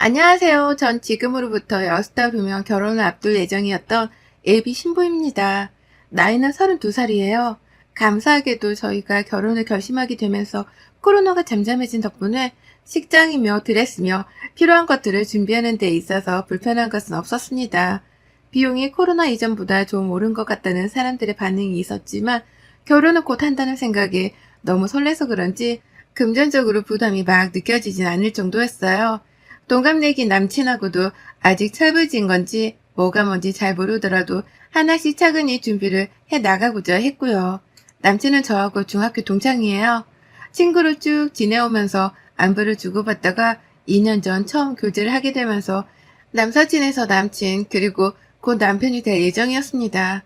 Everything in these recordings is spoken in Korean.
안녕하세요. 전 지금으로부터 여섯 달 후면 결혼을 앞둘 예정이었던 예비 신부입니다. 나이는 32살이에요. 감사하게도 저희가 결혼을 결심하게 되면서 코로나가 잠잠해진 덕분에 식장이며 드레스며 필요한 것들을 준비하는 데 있어서 불편한 것은 없었습니다. 비용이 코로나 이전보다 좀 오른 것 같다는 사람들의 반응이 있었지만 결혼을 곧 한다는 생각에 너무 설레서 그런지 금전적으로 부담이 막 느껴지진 않을 정도였어요. 동갑내기 남친하고도 아직 철부진 건지 뭐가 뭔지 잘 모르더라도 하나씩 차근히 준비를 해 나가고자 했고요. 남친은 저하고 중학교 동창이에요. 친구로 쭉 지내오면서 안부를 주고받다가 2년 전 처음 교제를 하게 되면서 남사친에서 남친 그리고 곧 남편이 될 예정이었습니다.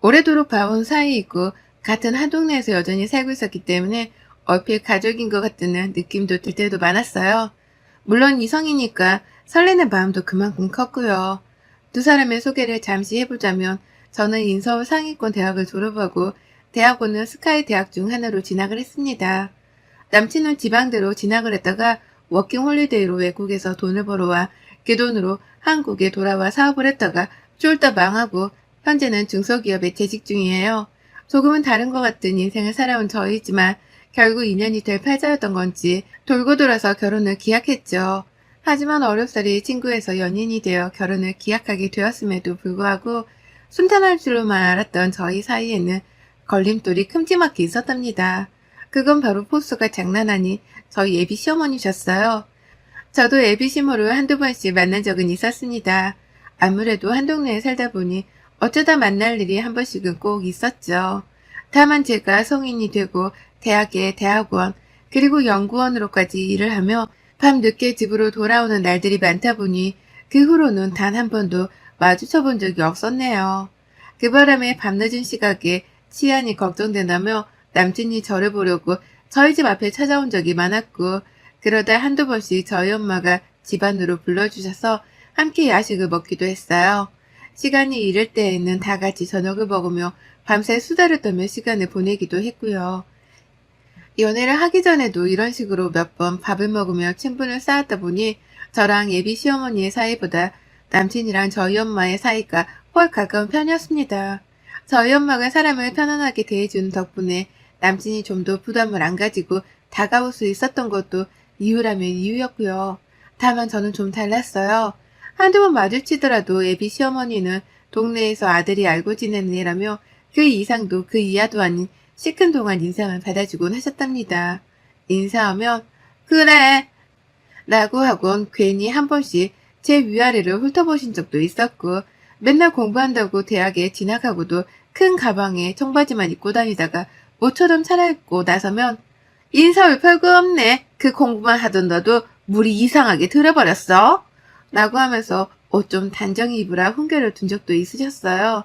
오래도록 봐온 사이이고 같은 한 동네에서 여전히 살고 있었기 때문에 얼핏 가족인 것 같다는 느낌도 들 때도 많았어요. 물론 이성이니까 설레는 마음도 그만큼 컸고요. 두 사람의 소개를 잠시 해보자면 저는 인서울 상위권 대학을 졸업하고 대학원은 스카이 대학 중 하나로 진학을 했습니다. 남친은 지방대로 진학을 했다가 워킹 홀리데이로 외국에서 돈을 벌어와 그 돈으로 한국에 돌아와 사업을 했다가 쫄다 망하고 현재는 중소기업에 재직 중이에요. 조금은 다른 것 같은 인생을 살아온 저이지만 결국 인연이 될 팔자였던 건지 돌고 돌아서 결혼을 기약했죠. 하지만 어렵사리 친구에서 연인이 되어 결혼을 기약하게 되었음에도 불구하고 순탄할 줄로만 알았던 저희 사이에는 걸림돌이 큼지막히 있었답니다. 그건 바로 포스가 장난하니 저희 예비 시어머니셨어요. 저도 예비 시모를 한두 번씩 만난 적은 있었습니다. 아무래도 한 동네에 살다 보니 어쩌다 만날 일이 한 번씩은 꼭 있었죠. 다만 제가 성인이 되고 대학에 대학원 그리고 연구원으로까지 일을 하며 밤 늦게 집으로 돌아오는 날들이 많다 보니 그 후로는 단 한 번도 마주쳐 본 적이 없었네요. 그 바람에 밤늦은 시각에 치안이 걱정된다며 남친이 저를 보려고 저희 집 앞에 찾아온 적이 많았고 그러다 한두 번씩 저희 엄마가 집안으로 불러주셔서 함께 야식을 먹기도 했어요. 시간이 이럴 때에는 다 같이 저녁을 먹으며 밤새 수다를 떨며 시간을 보내기도 했고요. 연애를 하기 전에도 이런 식으로 몇 번 밥을 먹으며 친분을 쌓았다 보니 저랑 예비 시어머니의 사이보다 남친이랑 저희 엄마의 사이가 훨 가까운 편이었습니다. 저희 엄마가 사람을 편안하게 대해주는 덕분에 남친이 좀 더 부담을 안 가지고 다가올 수 있었던 것도 이유라면 이유였고요. 다만 저는 좀 달랐어요. 한두 번 마주치더라도 예비 시어머니는 동네에서 아들이 알고 지내는 애라며 그 이상도 그 이하도 아닌 시큰 동안 인상을 받아주곤 하셨답니다. 인사하면 그래 라고 하곤 괜히 한 번씩 제 위아래를 훑어보신 적도 있었고 맨날 공부한다고 대학에 진학하고도 큰 가방에 청바지만 입고 다니다가 모처럼 차려입고 나서면 인사울 별거 없네. 그 공부만 하던 너도 물이 이상하게 들어버렸어. 라고 하면서 옷 좀 단정히 입으라 훈계를 둔 적도 있으셨어요.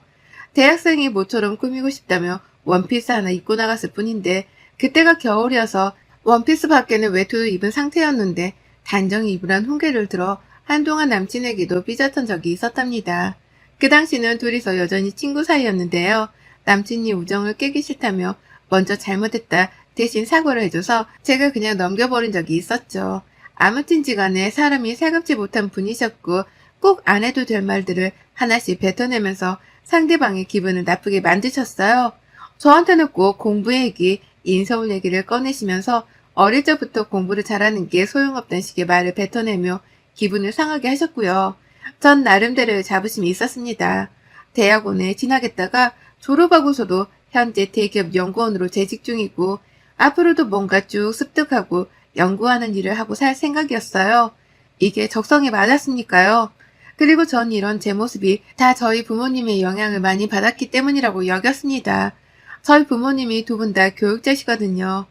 대학생이 모처럼 꾸미고 싶다며 원피스 하나 입고 나갔을 뿐인데 그때가 겨울이어서 원피스 밖에는 외투도 입은 상태였는데 단정히 입으란 훈계를 들어 한동안 남친에게도 삐졌던 적이 있었답니다. 그 당시는 둘이서 여전히 친구 사이였는데요. 남친이 우정을 깨기 싫다며 먼저 잘못했다 대신 사과를 해줘서 제가 그냥 넘겨버린 적이 있었죠. 아무튼지 간에 사람이 살갑지 못한 분이셨고 꼭 안 해도 될 말들을 하나씩 뱉어내면서 상대방의 기분을 나쁘게 만드셨어요. 저한테는 꼭 공부 얘기, 인서울 얘기를 꺼내시면서 어릴 적부터 공부를 잘하는 게 소용없다는 식의 말을 뱉어내며 기분을 상하게 하셨고요. 전 나름대로의 자부심이 있었습니다. 대학원에 진학했다가 졸업하고서도 현재 대기업 연구원으로 재직 중이고 앞으로도 뭔가 쭉 습득하고 연구하는 일을 하고 살 생각이었어요. 이게 적성에 맞았으니까요. 그리고 전 이런 제 모습이 다 저희 부모님의 영향을 많이 받았기 때문이라고 여겼습니다. 저희 부모님이 두 분 다 교육자시거든요.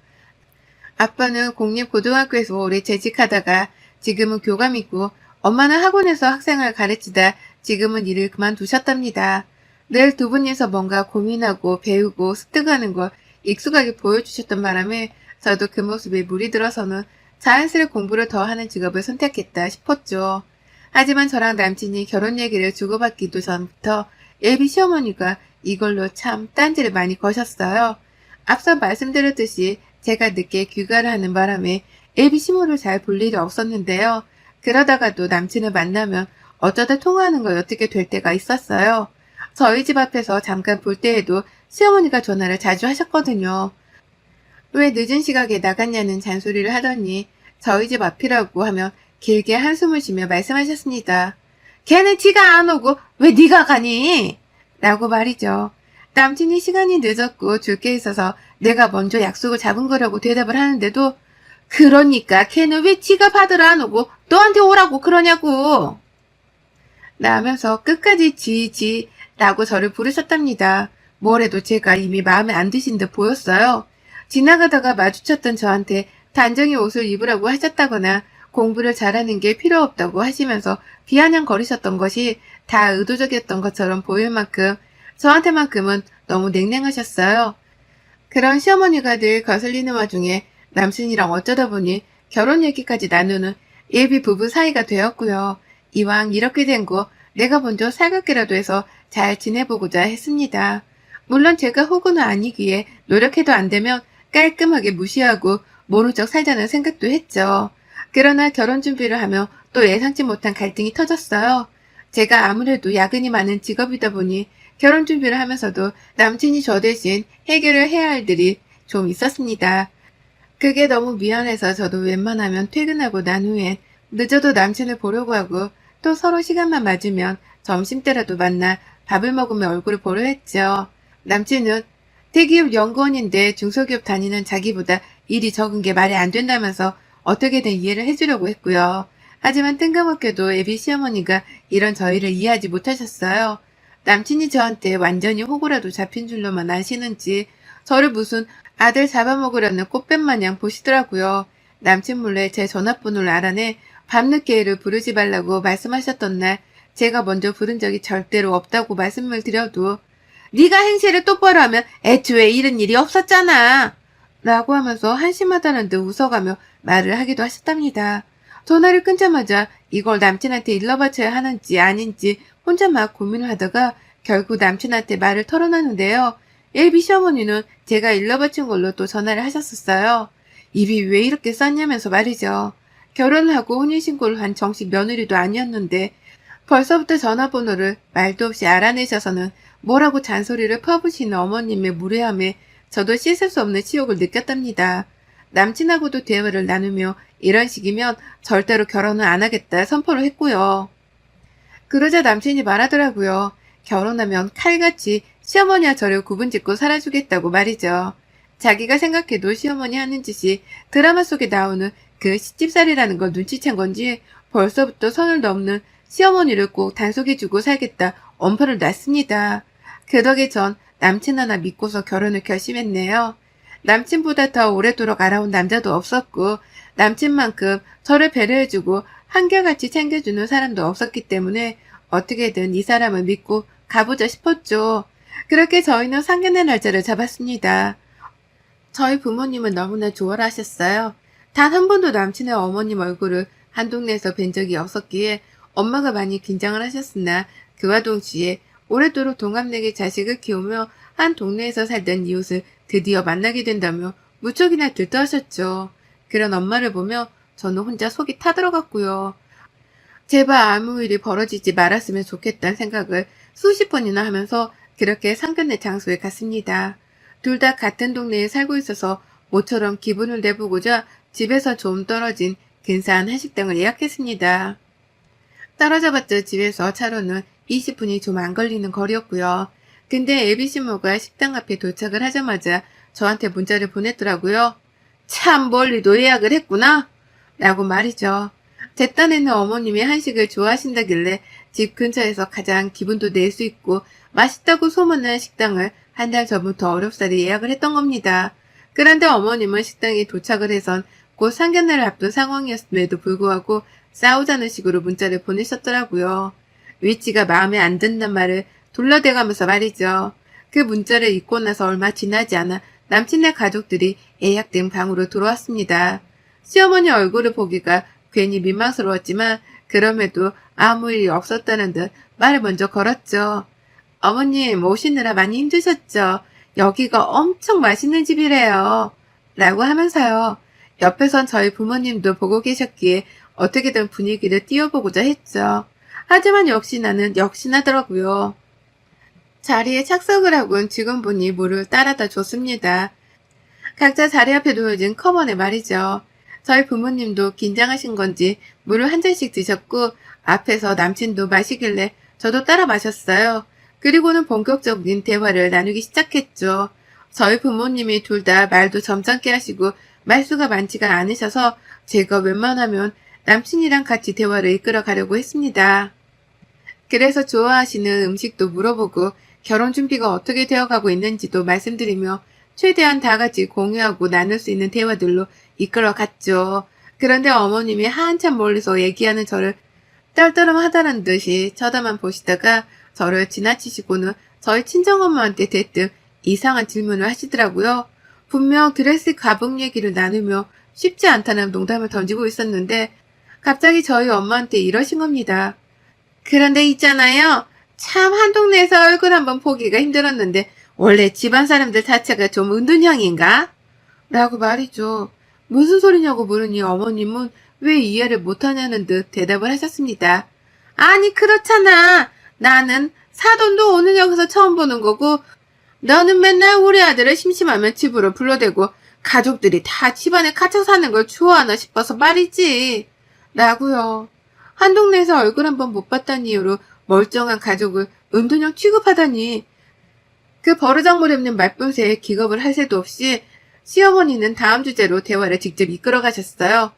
아빠는 공립고등학교에서 오래 재직하다가 지금은 교감이고 엄마는 학원에서 학생을 가르치다 지금은 일을 그만두셨답니다. 늘 두 분이서 뭔가 고민하고 배우고 습득하는 걸 익숙하게 보여주셨던 바람에 저도 그 모습에 물이 들어서는 자연스레 공부를 더 하는 직업을 선택했다 싶었죠. 하지만 저랑 남친이 결혼 얘기를 주고받기도 전부터 예비 시어머니가 이걸로 참 딴지를 많이 거셨어요. 앞서 말씀드렸듯이 제가 늦게 귀가를 하는 바람에 예비 시모를 잘 볼 일이 없었는데요. 그러다가도 남친을 만나면 어쩌다 통화하는 거 어떻게 될 때가 있었어요. 저희 집 앞에서 잠깐 볼 때에도 시어머니가 전화를 자주 하셨거든요. 왜 늦은 시각에 나갔냐는 잔소리를 하더니 저희 집 앞이라고 하면 길게 한숨을 쉬며 말씀하셨습니다. 걔는 티가 안 오고 왜 네가 가니? 라고 말이죠. 남친이 시간이 늦었고 줄 게 있어서 내가 먼저 약속을 잡은 거라고 대답을 하는데도 그러니까 걔는 왜 티가 받으러 안 오고 너한테 오라고 그러냐고. 나면서 끝까지 지지 라고 저를 부르셨답니다. 뭐래도 제가 이미 마음에 안 드신 듯 보였어요. 지나가다가 마주쳤던 저한테 단정히 옷을 입으라고 하셨다거나 공부를 잘하는 게 필요 없다고 하시면서 비아냥거리셨던 것이 다 의도적이었던 것처럼 보일 만큼 저한테만큼은 너무 냉랭하셨어요. 그런 시어머니가 늘 거슬리는 와중에 남친이랑 어쩌다 보니 결혼 얘기까지 나누는 예비 부부 사이가 되었고요. 이왕 이렇게 된 거 내가 먼저 살갑게라도 해서 잘 지내보고자 했습니다. 물론 제가 호구는 아니기에 노력해도 안 되면 깔끔하게 무시하고 모른 척 살자는 생각도 했죠. 그러나 결혼 준비를 하며 또 예상치 못한 갈등이 터졌어요. 제가 아무래도 야근이 많은 직업이다 보니 결혼 준비를 하면서도 남친이 저 대신 해결을 해야 할 일이 좀 있었습니다. 그게 너무 미안해서 저도 웬만하면 퇴근하고 난 후엔 늦어도 남친을 보려고 하고 또 서로 시간만 맞으면 점심때라도 만나 밥을 먹으며 얼굴을 보려 했죠. 남친은 대기업 연구원인데 중소기업 다니는 자기보다 일이 적은 게 말이 안 된다면서 어떻게든 이해를 해주려고 했고요. 하지만 뜬금없게도 애비 시어머니가 이런 저희를 이해하지 못하셨어요. 남친이 저한테 완전히 호구라도 잡힌 줄로만 아시는지 저를 무슨 아들 잡아먹으려는 꽃뱀 마냥 보시더라고요. 남친 몰래 제 전화번호를 알아내 밤늦게를 부르지 말라고 말씀하셨던 날 제가 먼저 부른 적이 절대로 없다고 말씀을 드려도 네가 행세를 똑바로 하면 애초에 이런 일이 없었잖아. 라고 하면서 한심하다는 듯 웃어가며 말을 하기도 하셨답니다. 전화를 끊자마자 이걸 남친한테 일러바쳐야 하는지 아닌지 혼자 막 고민을 하다가 결국 남친한테 말을 털어놨는데요. 예비 시어머니는 제가 일러바친 걸로 또 전화를 하셨었어요. 입이 왜 이렇게 쌌냐면서 말이죠. 결혼을 하고 혼인신고를 한 정식 며느리도 아니었는데 벌써부터 전화번호를 말도 없이 알아내셔서는 뭐라고 잔소리를 퍼부시는 어머님의 무례함에 저도 씻을 수 없는 치욕을 느꼈답니다. 남친하고도 대화를 나누며 이런 식이면 절대로 결혼을 안 하겠다 선포를 했고요. 그러자 남친이 말하더라고요. 결혼하면 칼같이 시어머니와 저를 구분짓고 살아주겠다고 말이죠. 자기가 생각해도 시어머니 하는 짓이 드라마 속에 나오는 그 시집살이라는 걸 눈치챈 건지 벌써부터 선을 넘는 시어머니를 꼭 단속해주고 살겠다 엄포를 놨습니다. 그 덕에 전 남친 하나 믿고서 결혼을 결심했네요. 남친보다 더 오래도록 알아온 남자도 없었고 남친만큼 저를 배려해주고 한결같이 챙겨주는 사람도 없었기 때문에 어떻게든 이 사람을 믿고 가보자 싶었죠. 그렇게 저희는 상견례 날짜를 잡았습니다. 저희 부모님은 너무나 좋아라 하셨어요. 단 한 번도 남친의 어머님 얼굴을 한 동네에서 뵌 적이 없었기에 엄마가 많이 긴장을 하셨으나 그와 동시에 오랫도록 동갑내기 자식을 키우며 한 동네에서 살던 이웃을 드디어 만나게 된다며 무척이나 들떠하셨죠. 그런 엄마를 보며 저는 혼자 속이 타들어갔고요. 제발 아무 일이 벌어지지 말았으면 좋겠다는 생각을 수십 번이나 하면서 그렇게 상견례 장소에 갔습니다. 둘 다 같은 동네에 살고 있어서 모처럼 기분을 내보고자 집에서 좀 떨어진 근사한 한식당을 예약했습니다. 떨어져봤자 집에서 차로는 20분이 좀 안 걸리는 거리였고요. 근데 에비시모가 식당 앞에 도착을 하자마자 저한테 문자를 보냈더라고요. 참 멀리도 예약을 했구나. 라고 말이죠. 제 딴에는 어머님이 한식을 좋아하신다길래 집 근처에서 가장 기분도 낼 수 있고 맛있다고 소문난 식당을 한 달 전부터 어렵사리 예약을 했던 겁니다. 그런데 어머님은 식당에 도착을 해선 곧 상견례를 앞둔 상황이었음에도 불구하고 싸우자는 식으로 문자를 보내셨더라고요. 위치가 마음에 안 든단 말을 둘러대가면서 말이죠. 그 문자를 읽고 나서 얼마 지나지 않아 남친네 가족들이 예약된 방으로 들어왔습니다. 시어머니 얼굴을 보기가 괜히 민망스러웠지만 그럼에도 아무 일이 없었다는 듯 말을 먼저 걸었죠. 어머님 오시느라 많이 힘드셨죠? 여기가 엄청 맛있는 집이래요. 라고 하면서요. 옆에선 저희 부모님도 보고 계셨기에 어떻게든 분위기를 띄워보고자 했죠. 하지만 역시 나는 역시나더라고요. 자리에 착석을 하곤 직원분이 물을 따라다 줬습니다. 각자 자리 앞에 놓여진 컵원에 말이죠. 저희 부모님도 긴장하신 건지 물을 한 잔씩 드셨고 앞에서 남친도 마시길래 저도 따라 마셨어요. 그리고는 본격적인 대화를 나누기 시작했죠. 저희 부모님이 둘 다 말도 점잖게 하시고 말수가 많지가 않으셔서 제가 웬만하면 남친이랑 같이 대화를 이끌어 가려고 했습니다. 그래서 좋아하시는 음식도 물어보고 결혼 준비가 어떻게 되어가고 있는지도 말씀드리며 최대한 다 같이 공유하고 나눌 수 있는 대화들로 이끌어 갔죠. 그런데 어머님이 한참 멀리서 얘기하는 저를 떨떠름하다는 듯이 쳐다만 보시다가 저를 지나치시고는 저희 친정엄마한테 대뜸 이상한 질문을 하시더라고요. 분명 드레스 가복 얘기를 나누며 쉽지 않다는 농담을 던지고 있었는데 갑자기 저희 엄마한테 이러신 겁니다. 그런데 있잖아요. 참 한 동네에서 얼굴 한번 보기가 힘들었는데 원래 집안 사람들 자체가 좀 은둔형인가? 라고 말이죠. 무슨 소리냐고 물으니 어머님은 왜 이해를 못하냐는 듯 대답을 하셨습니다. 아니 그렇잖아. 나는 사돈도 오늘 여기서 처음 보는 거고 너는 맨날 우리 아들을 심심하면 집으로 불러대고 가족들이 다 집안에 갇혀 사는 걸 좋아하나 싶어서 말이지. 라고요. 한 동네에서 얼굴 한번 못 봤다는 이유로 멀쩡한 가족을 은둔형 취급하다니. 그 버르장머리 없는 말분새에 기겁을 할 새도 없이 시어머니는 다음 주제로 대화를 직접 이끌어 가셨어요.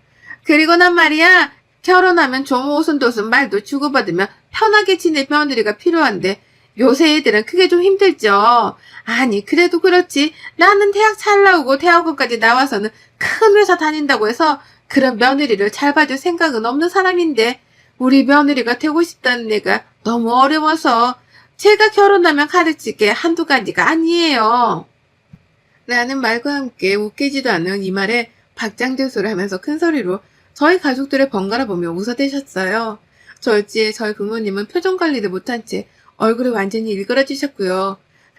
그리고 난 말이야, 결혼하면 좀 오순도순 말도 주고받으며 편하게 지낼 며느리가 필요한데 요새 애들은 그게 좀 힘들죠. 아니 그래도 그렇지 나는 대학 잘 나오고 대학원까지 나와서는 큰 회사 다닌다고 해서 그런 며느리를 잘 봐줄 생각은 없는 사람인데 우리 며느리가 되고 싶다는 애가 너무 어려워서 제가 결혼하면 가르칠 게 한두 가지가 아니에요. 라는 말과 함께 웃기지도 않은 이 말에 박장대소를 하면서 큰 소리로 저희 가족들을 번갈아 보며 웃어대셨어요. 절지에 저희 부모님은 표정 관리를 못한 채 얼굴이 완전히 일그러지셨고요.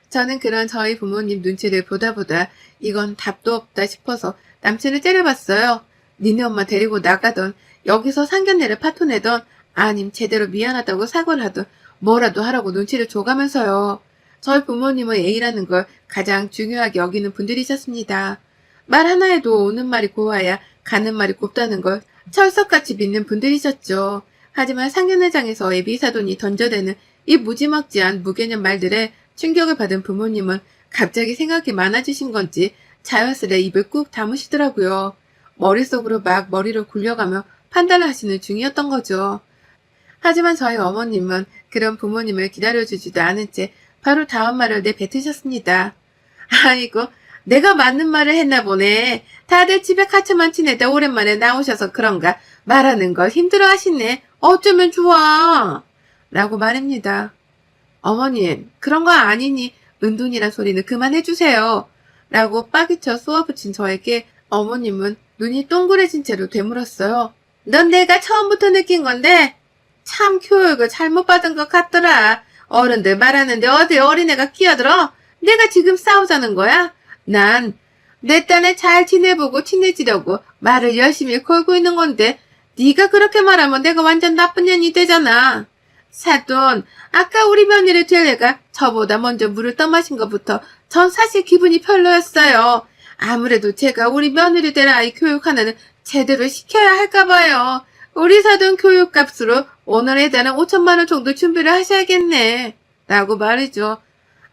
저는 그런 저희 부모님 눈치를 보다 보다 이건 답도 없다 싶어서 남친을 째려봤어요. 니네 엄마 데리고 나가던 여기서 상견례를 파토내던 아님 제대로 미안하다고 하던 뭐라도 하라고 눈치를 줘가면서요. 저희 부모님은 A라는 걸 가장 중요하게 여기는 분들이셨습니다. 말 하나에도 오는 말이 고와야 가는 말이 곱다는 걸 철석같이 믿는 분들이셨죠. 하지만 상견례장에서 애비 사돈이 던져대는 이 무지막지한 무개념 말들에 충격을 받은 부모님은 갑자기 생각이 많아지신 건지 자연스레 입을 꾹 다무시더라고요. 머릿속으로 막 머리를 굴려가며 판단을 하시는 중이었던 거죠. 하지만 저희 어머님은 그런 부모님을 기다려주지도 않은 채 바로 다음 말을 내뱉으셨습니다. 아이고, 내가 맞는 말을 했나 보네. 다들 집에 갇혀만 지내다 오랜만에 나오셔서 그런가 말하는 걸 힘들어 하시네. 어쩌면 좋아. 라고 말입니다. 어머님, 그런 거 아니니 은둔이란 소리는 그만해주세요. 라고 빠기쳐 쏘아붙인 저에게 어머님은 눈이 동그래진 채로 되물었어요. 넌 내가 처음부터 느낀 건데 참 교육을 잘못 받은 것 같더라. 어른들 말하는데 어디 어린애가 끼어들어? 내가 지금 싸우자는 거야? 난 내 딴에 잘 지내보고 친해지려고 말을 열심히 걸고 있는 건데 네가 그렇게 말하면 내가 완전 나쁜 년이 되잖아. 사돈, 아까 우리 며느리 될 애가 저보다 먼저 물을 떠마신 것부터 전 사실 기분이 별로였어요. 아무래도 제가 우리 며느리 될 아이 교육 하나는 제대로 시켜야 할까 봐요. 우리 사돈 교육값으로 오늘에 달한 5천만 원 정도 준비를 하셔야겠네. 라고 말이죠.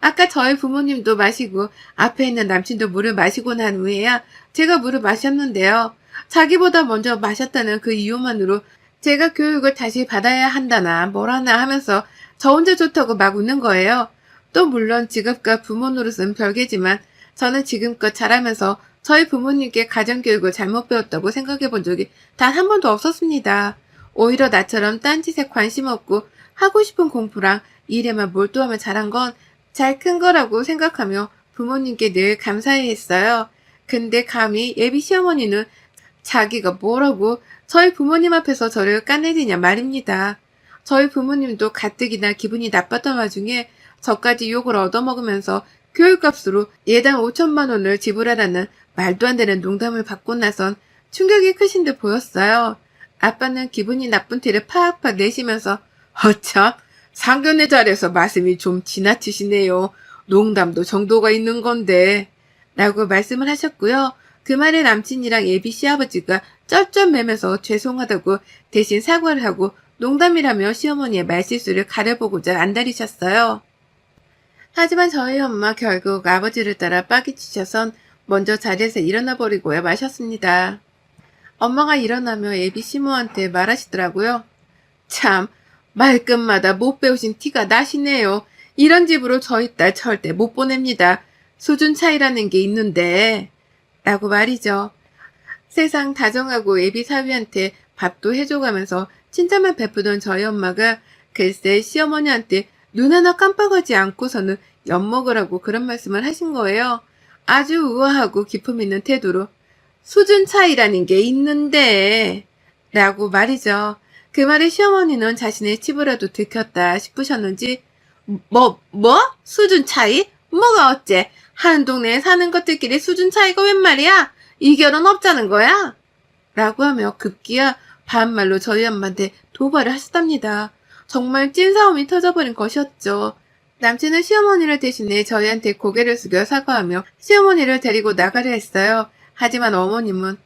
아까 저희 부모님도 마시고 앞에 있는 남친도 물을 마시고 난 후에야 제가 물을 마셨는데요. 자기보다 먼저 마셨다는 그 이유만으로 제가 교육을 다시 받아야 한다나 뭐라나 하면서 저 혼자 좋다고 막 웃는 거예요. 또 물론 직업과 부모 노릇은 별개지만 저는 지금껏 자라면서 저희 부모님께 가정교육을 잘못 배웠다고 생각해 본 적이 단 한 번도 없었습니다. 오히려 나처럼 딴짓에 관심 없고 하고 싶은 공부랑 일에만 몰두하며 자란 건잘 큰 거라고 생각하며 부모님께 늘 감사해 했어요. 근데 감히 예비 시어머니는 자기가 뭐라고 저희 부모님 앞에서 저를 까내리냐 말입니다. 저희 부모님도 가뜩이나 기분이 나빴던 와중에 저까지 욕을 얻어먹으면서 교육값으로 예당 5천만 원을 지불하라는 말도 안 되는 농담을 받고 나선 충격이 크신 듯 보였어요. 아빠는 기분이 나쁜 티를 팍팍 내시면서 허참 상견례 자리에서 말씀이 좀 지나치시네요. 농담도 정도가 있는 건데 라고 말씀을 하셨고요. 그 말에 남친이랑 예비 시아버지가 쩔쩔매면서 죄송하다고 대신 사과를 하고 농담이라며 시어머니의 말실수를 가려보고자 안달이셨어요. 하지만 저희 엄마 결국 아버지를 따라 빠기치셔선 먼저 자리에서 일어나 버리고야 마셨습니다. 엄마가 일어나며 예비 시모한테 말하시더라고요. 참, 말끝마다 못 배우신 티가 나시네요. 이런 집으로 저희 딸 절대 못 보냅니다. 수준 차이라는 게 있는데. 라고 말이죠. 세상 다정하고 예비 사위한테 밥도 해줘가면서 칭찬만 베푸던 저희 엄마가 글쎄 시어머니한테 눈 하나 깜빡하지 않고서는 엿먹으라고 그런 말씀을 하신 거예요. 아주 우아하고 기품 있는 태도로 수준 차이라는 게 있는데 라고 말이죠. 그 말에 시어머니는 자신의 치부라도 들켰다 싶으셨는지 뭐, 뭐? 수준 차이? 뭐가 어째? 한 동네에 사는 것들끼리 수준 차이가 웬 말이야? 이 결혼 없자는 거야? 라고 하며 급기야 반말로 저희 엄마한테 도발을 하셨답니다. 정말 찐싸움이 터져버린 것이었죠. 남친은 시어머니를 대신해 저희한테 고개를 숙여 사과하며 시어머니를 데리고 나가려 했어요. 하지만 어머님은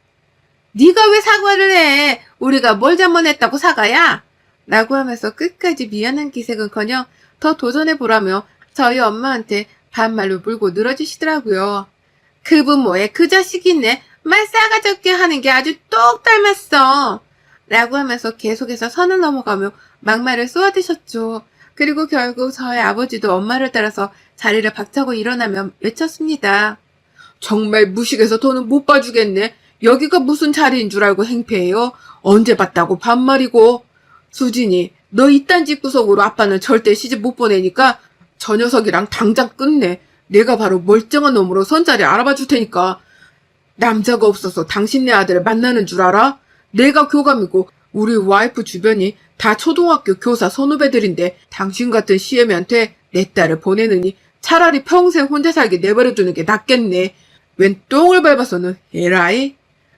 네가 왜 사과를 해? 우리가 뭘 잘못했다고 사과야? 라고 하면서 끝까지 미안한 기색은커녕 더 도전해보라며 저희 엄마한테 반말로 물고 늘어지시더라고요. 그 부모의 그 자식이네. 말 싸가지 없게 하는 게 아주 똑 닮았어. 라고 하면서 계속해서 선을 넘어가며 막말을 쏘아대셨죠. 그리고 결국 저희 아버지도 엄마를 따라서 자리를 박차고 일어나며 외쳤습니다. 정말 무식해서 더는 못 봐주겠네. 여기가 무슨 자리인 줄 알고 행패해요? 언제 봤다고 반말이고. 수진이, 너 이딴 집 구석으로 아빠는 절대 시집 못 보내니까 저 녀석이랑 당장 끝내. 내가 바로 멀쩡한 놈으로 선자리 알아봐 줄 테니까. 남자가 없어서 당신네 아들을 만나는 줄 알아? 내가 교감이고 우리 와이프 주변이 다 초등학교 교사 선후배들인데 당신 같은 시애미한테 내 딸을 보내느니 차라리 평생 혼자 살게 내버려두는 게 낫겠네. 웬 똥을 밟아서는 에라이?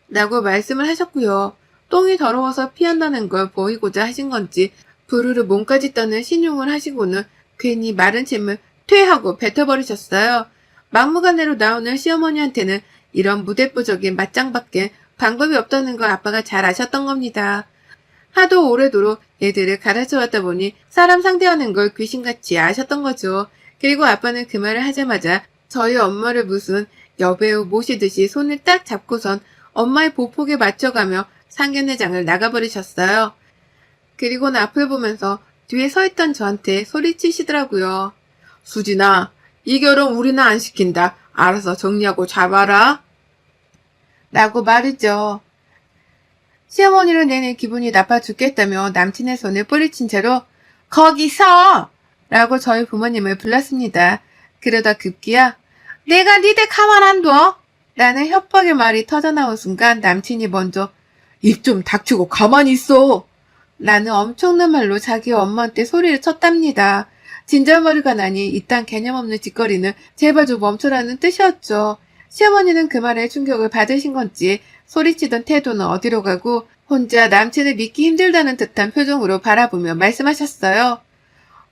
라고 말씀을 하셨고요. 똥이 더러워서 피한다는 걸 보이고자 하신 건지 부르르 몸까지 떠는 신용을 하시고는 괜히 마른 침을 퇴하고 뱉어버리셨어요. 막무가내로 나오는 시어머니한테는 이런 무대뽀적인 맞짱밖에 방법이 없다는 걸 아빠가 잘 아셨던 겁니다. 하도 오래도록 애들을 가르쳐 왔다 보니 사람 상대하는 걸 귀신같이 아셨던 거죠. 그리고 아빠는 그 말을 하자마자 저희 엄마를 무슨 여배우 모시듯이 손을 딱 잡고선 엄마의 보폭에 맞춰가며 상견례장을 나가버리셨어요. 그리고는 앞을 보면서 뒤에 서 있던 저한테 소리치시더라고요. 수진아, 이 결혼 우리는 안 시킨다. 알아서 정리하고 잡아라. 라고 말이죠. 시어머니를 내내 기분이 나빠 죽겠다며 남친의 손을 뿌리친 채로 거기서! 라고 저희 부모님을 불렀습니다. 그러다 급기야 내가 니들 가만 안 둬! 라는 협박의 말이 터져나온 순간 남친이 먼저 입 좀 닥치고 가만히 있어! 라는 엄청난 말로 자기 엄마한테 소리를 쳤답니다. 진절머리가 나니 이딴 개념 없는 짓거리는 제발 좀 멈춰라는 뜻이었죠. 시어머니는 그 말에 충격을 받으신 건지 소리치던 태도는 어디로 가고 혼자 남친을 믿기 힘들다는 듯한 표정으로 바라보며 말씀하셨어요.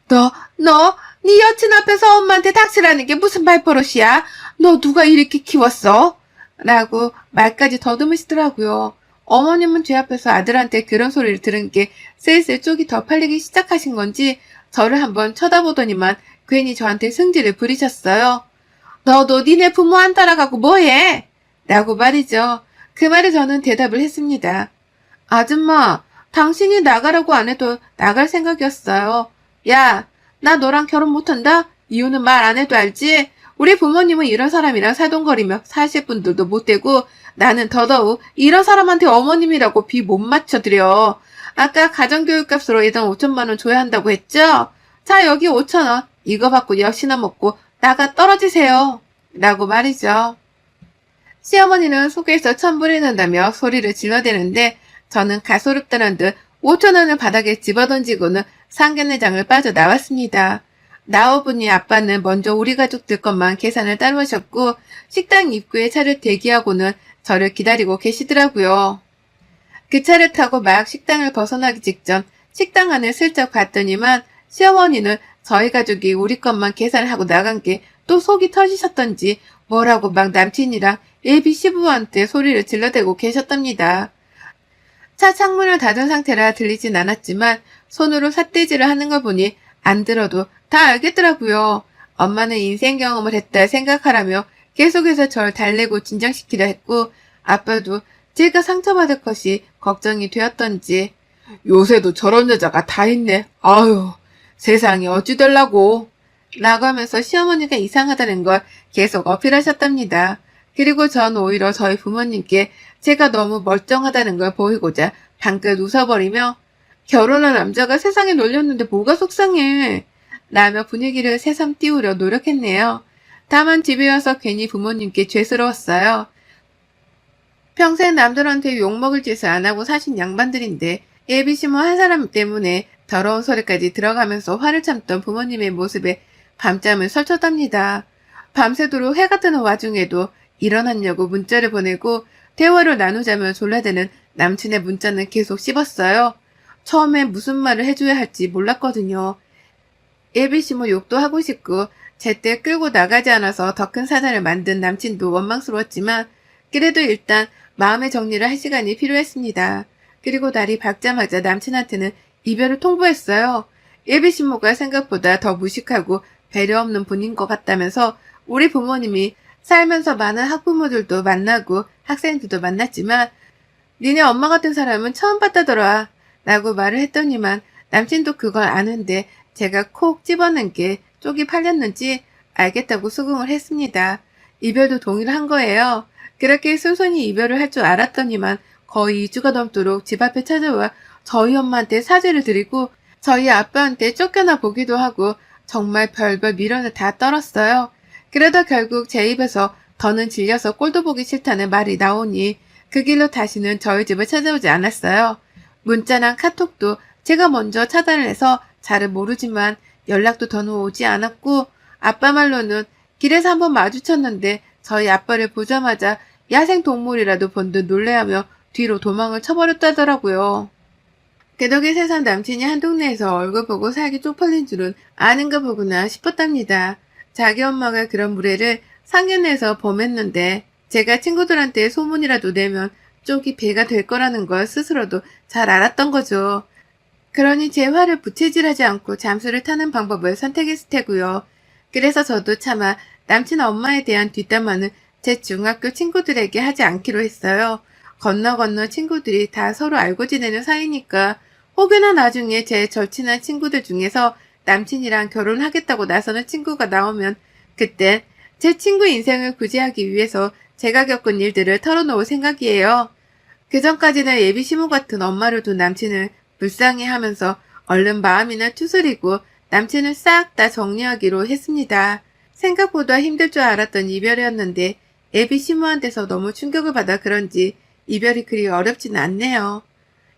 너, 너, 네 여친 앞에서 엄마한테 닥치라는 게 무슨 말버릇이야? 너 누가 이렇게 키웠어? 라고 말까지 더듬으시더라고요. 어머님은 제 앞에서 아들한테 그런 소리를 들은 게 슬슬 쪽이 더 팔리기 시작하신 건지 저를 한번 쳐다보더니만 괜히 저한테 승질을 부리셨어요. 너도 니네 부모 안 따라가고 뭐해? 라고 말이죠. 그 말에 저는 대답을 했습니다. 아줌마, 당신이 나가라고 안 해도 나갈 생각이었어요. 야, 나 너랑 결혼 못한다? 이유는 말 안 해도 알지? 우리 부모님은 이런 사람이랑 살동거리며 사실 분들도 못 되고 나는 더더욱 이런 사람한테 어머님이라고 비 못 맞춰드려. 아까 가정교육값으로 예당 5천만 원 줘야 한다고 했죠? 자, 여기 5천 원. 이거 받고 역시나 먹고 나가 떨어지세요. 라고 말이죠. 시어머니는 속에서 천불이 난다며 소리를 질러대는데 저는 가소롭다는 듯 5천 원을 바닥에 집어던지고는 상견례장을 빠져나왔습니다. 나오보니 아빠는 먼저 우리 가족들 것만 계산을 따로 하셨고 식당 입구에 차를 대기하고는 저를 기다리고 계시더라고요. 그 차를 타고 막 식당을 벗어나기 직전 식당 안을 슬쩍 봤더니만 시어머니는 저희 가족이 우리 것만 계산을 하고 나간 게 또 속이 터지셨던지 뭐라고 막 남친이랑 예비 시부한테 소리를 질러대고 계셨답니다. 차 창문을 닫은 상태라 들리진 않았지만 손으로 삿대질을 하는 걸 보니 안 들어도 다 알겠더라고요. 엄마는 인생 경험을 했다 생각하라며 계속해서 절 달래고 진정시키려 했고 아빠도 제가 상처받을 것이 걱정이 되었던지 요새도 저런 여자가 다 있네. 아유 세상에 어찌 될라고. 라고 하면서 시어머니가 이상하다는 걸 계속 어필하셨답니다. 그리고 전 오히려 저희 부모님께 제가 너무 멀쩡하다는 걸 보이고자 방긋 웃어버리며 결혼한 남자가 세상에 놀렸는데 뭐가 속상해. 라며 분위기를 새삼 띄우려 노력했네요. 다만 집에 와서 괜히 부모님께 죄스러웠어요. 평생 남들한테 욕먹을 짓을 안 하고 사신 양반들인데 예비시모 한 사람 때문에 더러운 소리까지 들어가면서 화를 참던 부모님의 모습에 밤잠을 설쳤답니다. 밤새도록 해가 뜨는 와중에도 일어났냐고 문자를 보내고 대화를 나누자며 졸라대는 남친의 문자는 계속 씹었어요. 처음엔 무슨 말을 해줘야 할지 몰랐거든요. 예비시모 욕도 하고 싶고 제때 끌고 나가지 않아서 더 큰 사단을 만든 남친도 원망스러웠지만 그래도 일단 마음의 정리를 할 시간이 필요했습니다. 그리고 날이 밝자마자 남친한테는 이별을 통보했어요. 예비신모가 생각보다 더 무식하고 배려 없는 분인 것 같다면서 우리 부모님이 살면서 많은 학부모들도 만나고 학생들도 만났지만 니네 엄마 같은 사람은 처음 봤다더라 라고 말을 했더니만 남친도 그걸 아는데 제가 콕 집어낸 게 쪽이 팔렸는지 알겠다고 수긍을 했습니다. 이별도 동의를 한 거예요. 그렇게 순순히 이별을 할 줄 알았더니만 거의 2주가 넘도록 집 앞에 찾아와 저희 엄마한테 사죄를 드리고 저희 아빠한테 쫓겨나 보기도 하고 정말 별별 미련을 다 떨었어요. 그러다 결국 제 입에서 더는 질려서 꼴도 보기 싫다는 말이 나오니 그 길로 다시는 저희 집을 찾아오지 않았어요. 문자랑 카톡도 제가 먼저 차단을 해서 잘은 모르지만 연락도 더는 오지 않았고 아빠 말로는 길에서 한번 마주쳤는데 저희 아빠를 보자마자 야생 동물이라도 본 듯 놀래하며 뒤로 도망을 쳐버렸다더라고요. 그 덕에 세상 남친이 한 동네에서 얼굴 보고 살기 쪽팔린 줄은 아는 거 보구나 싶었답니다. 자기 엄마가 그런 무례를 상견례에서 범했는데 제가 친구들한테 소문이라도 내면 쪽이 배가 될 거라는 걸 스스로도 잘 알았던 거죠. 그러니 제 화를 부채질하지 않고 잠수를 타는 방법을 선택했을 테고요. 그래서 저도 차마 남친 엄마에 대한 뒷담화는 제 중학교 친구들에게 하지 않기로 했어요. 건너 건너 친구들이 다 서로 알고 지내는 사이니까 혹여나 나중에 제 절친한 친구들 중에서 남친이랑 결혼하겠다고 나서는 친구가 나오면 그땐 제 친구 인생을 구제하기 위해서 제가 겪은 일들을 털어놓을 생각이에요. 그 전까지는 예비 시모 같은 엄마를 둔 남친을 불쌍해 하면서 얼른 마음이나 추스리고 남친을 싹 다 정리하기로 했습니다. 생각보다 힘들 줄 알았던 이별이었는데 예비 시모한테서 너무 충격을 받아 그런지 이별이 그리 어렵지는 않네요.